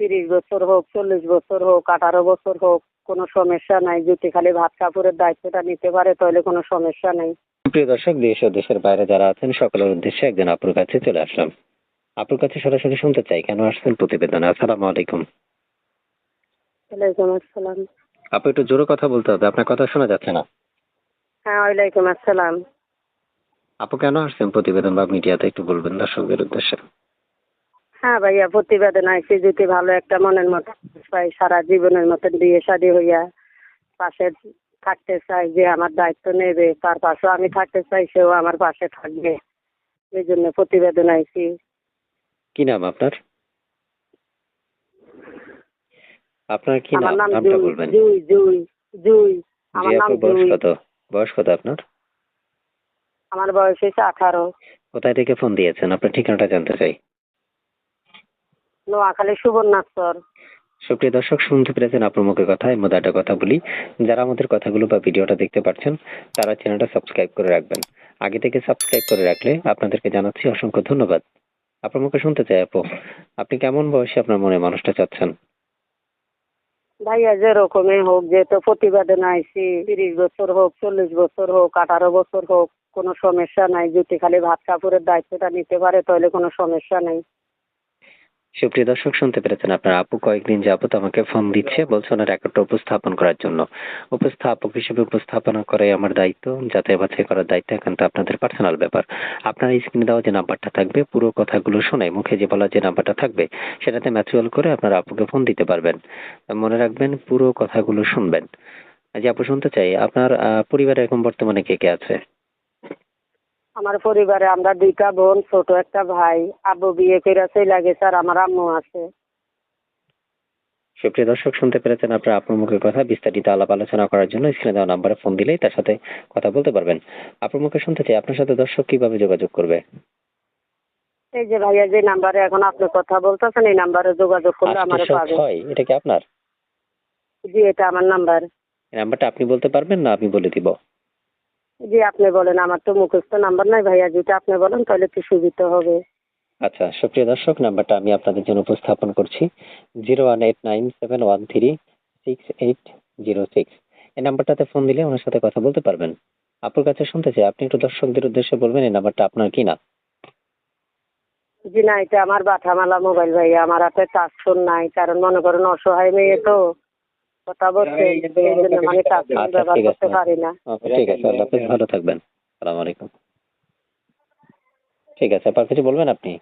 তিরিশ বছর হোক চল্লিশ বছর হোক আঠারো বছর হোক কোনো সমস্যা নাই। যদি খালি ভাত কাপড়ের দায়িত্বটা নিতে পারে তাহলে কোনো সমস্যা নেই। প্রিয় দর্শক দেশ ও দেশের বাইরে যারা আছেন সকলের উদ্দেশ্যে একজন আপুর কাছে চলে আসলাম। আপুর কাছে সরাসরি শুনতে চাই কেন আসছেন প্রতিবেদন? আসসালামু আলাইকুম। ওয়ালাইকুম আসসালাম। আপু একটু জোরে কথা বলতে হবে আপনার কথা শোনা যাচ্ছে না। হ্যাঁ ওয়ালাইকুম আসসালাম। আপু কেন আসছেন প্রতিবেদন বা মিডিয়াতে একটু বলবেন দর্শকদের উদ্দেশ্যে। হ্যাঁ ভাইয়া প্রতিবেদন আইসি যদি ভালো একটা মনের মতো পাই সারা জীবনের মতন বিয়ে শাদী হইয়া পাশে থাকতে চাই যে আমার দায়িত্ব নেবে তার পাশেও আমি থাকতে চাই সেও আমার পাশে থাকবে। এই জন্য প্রতিবেদন আইসি কি নাম আপনার? আপনার কি নাম? নাম নামটা বলবেন। জুই জুই জুই। আমার নাম বয়স কত? বয়স কত আপনার? আমার বয়স হয়েছে আঠারো। কোথায় থেকে ফোন দিয়েছেন? আপনার ঠিকানাটা জানতে চাই। নোয়াখালী সুবর্ণাচর সুপ্রিয় দর্শক শুনতে পেরেছেন আপনার মুখের কথা এর মধ্যে একটা কথা বলি। যারা আমাদের কথাগুলো বা ভিডিওটা দেখতে পাচ্ছেন তারা চ্যানেলটা সাবস্ক্রাইব করে রাখবেন। আগে থেকে সাবস্ক্রাইব করে রাখলে আপনাদেরকে জানাচ্ছি অসংখ্য ধন্যবাদ। আপনার মুখে শুনতে চাই আপু। আপনি কেমন বয়সে আপনার মনে মানুষটা চাচ্ছেন? ভাইয়া যেরকমই হোক যেহেতু প্রতিবেদন আইসি তিরিশ বছর হোক চল্লিশ বছর হোক আঠারো বছর হোক কোনো সমস্যা নাই। যদি খালি ভাত কাপড়ের দায়িত্বটা নিতে পারে তাহলে কোনো সমস্যা নেই। সুপ্রিয় দর্শক, শুনতে পেরেছেন আপনার আপু। কয়েকদিন যাবত আমাকে ফোন দিচ্ছে, বলছে ওনার একটা উপস্থাপন করার জন্য। উপস্থাপক হিসেবে উপস্থাপনা করাই আমার দায়িত্ব, যাচাই বাছাই করার দায়িত্ব একান্ত আপনাদের পার্সোনাল ব্যাপার। আপনার স্ক্রিনে দেওয়া যে নাম্বারটা থাকবে, পুরো কথাগুলো শুনে মুখে যে বলা যে নাম্বারটা থাকবে, সেটাতে ম্যাচুয়াল করে আপনার আপুকে ফোন দিতে পারবেন। মনে রাখবেন, পুরো কথাগুলো শুনবেন। যে আপু শুনতে চাই, আপনার পরিবারে এখন বর্তমানে কে কে আছে? আমার পরিবারে আমরা দুইটা বোন ছোট একটা ভাই। আব্বু বিয়ে করে চলে গেছে আর আমার আম্মু আছে। সুপ্রিয় দর্শক শুনতে পেরেছেন আপনার আপুর মুখের কথা। বিস্তারিত আলাপ আলোচনা করার জন্য স্ক্রিনে দেওয়া নাম্বারে ফোন দিলেই তার সাথে কথা বলতে পারবেন। আপুর মুখে শুনতে চাই আপনার সাথে দর্শক কীভাবে যোগাযোগ করবে? এই যে ভাইয়া যে নাম্বারে এখন আপনি কথা বলতেছেন এই নাম্বারে যোগাযোগ করলে আমার পাবে। এটা কি আপনার? জি এটা আমার নাম্বার। এই নাম্বারটা আপনি বলতে পারবেন না আমি বলে দিব? জি আপনি বলেন আমার তো মুখস্থ নাম্বার নাই ভাইয়া যদি আপনি বলেন তাহলে একটু সুবিধা হবে। আচ্ছা সুপ্রিয় দর্শক নাম্বারটা আমি আপনাদের জন্য উপস্থাপন করছি zero one eight nine seven one three six eight zero six. এই নাম্বারটাতে ফোন দিলে ওনার সাথে কথা বলতে পারবেন। আপুর কাছে শুনতে চাই আপনি একটু দর্শকদের উদ্দেশ্যে বলবেন এই নাম্বারটা আপনার কি না? জি না এটা আমার বাটামালা মোবাইল ভাইয়া আমার হাতে টাচ ফোন নাই কারণ মনে করেন অসহায় মেয়ে তো। কথা বলতে টাচ ফোন আচ্ছা, ব্যবহার ঠিক আছে। করতে পারি না। ঠিক আছে আল্লাহ হাফেজ ভালো থাকবেন। সালাম আলাইকুম। ঠিক আছে আপনার কিছু বলবেন আপনি?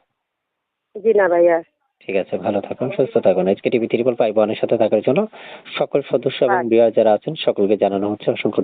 জি না ভাইয়া। ঠিক আছে ভালো থাকুন সুস্থ থাকুন। আজকে টিভি ত্রিপল ফাইভ ওয়ানের সাথে থাকার জন্য সকল সদস্য এবং বিয়ার যারা আছেন সকলকে জানানো হচ্ছে অসংখ্য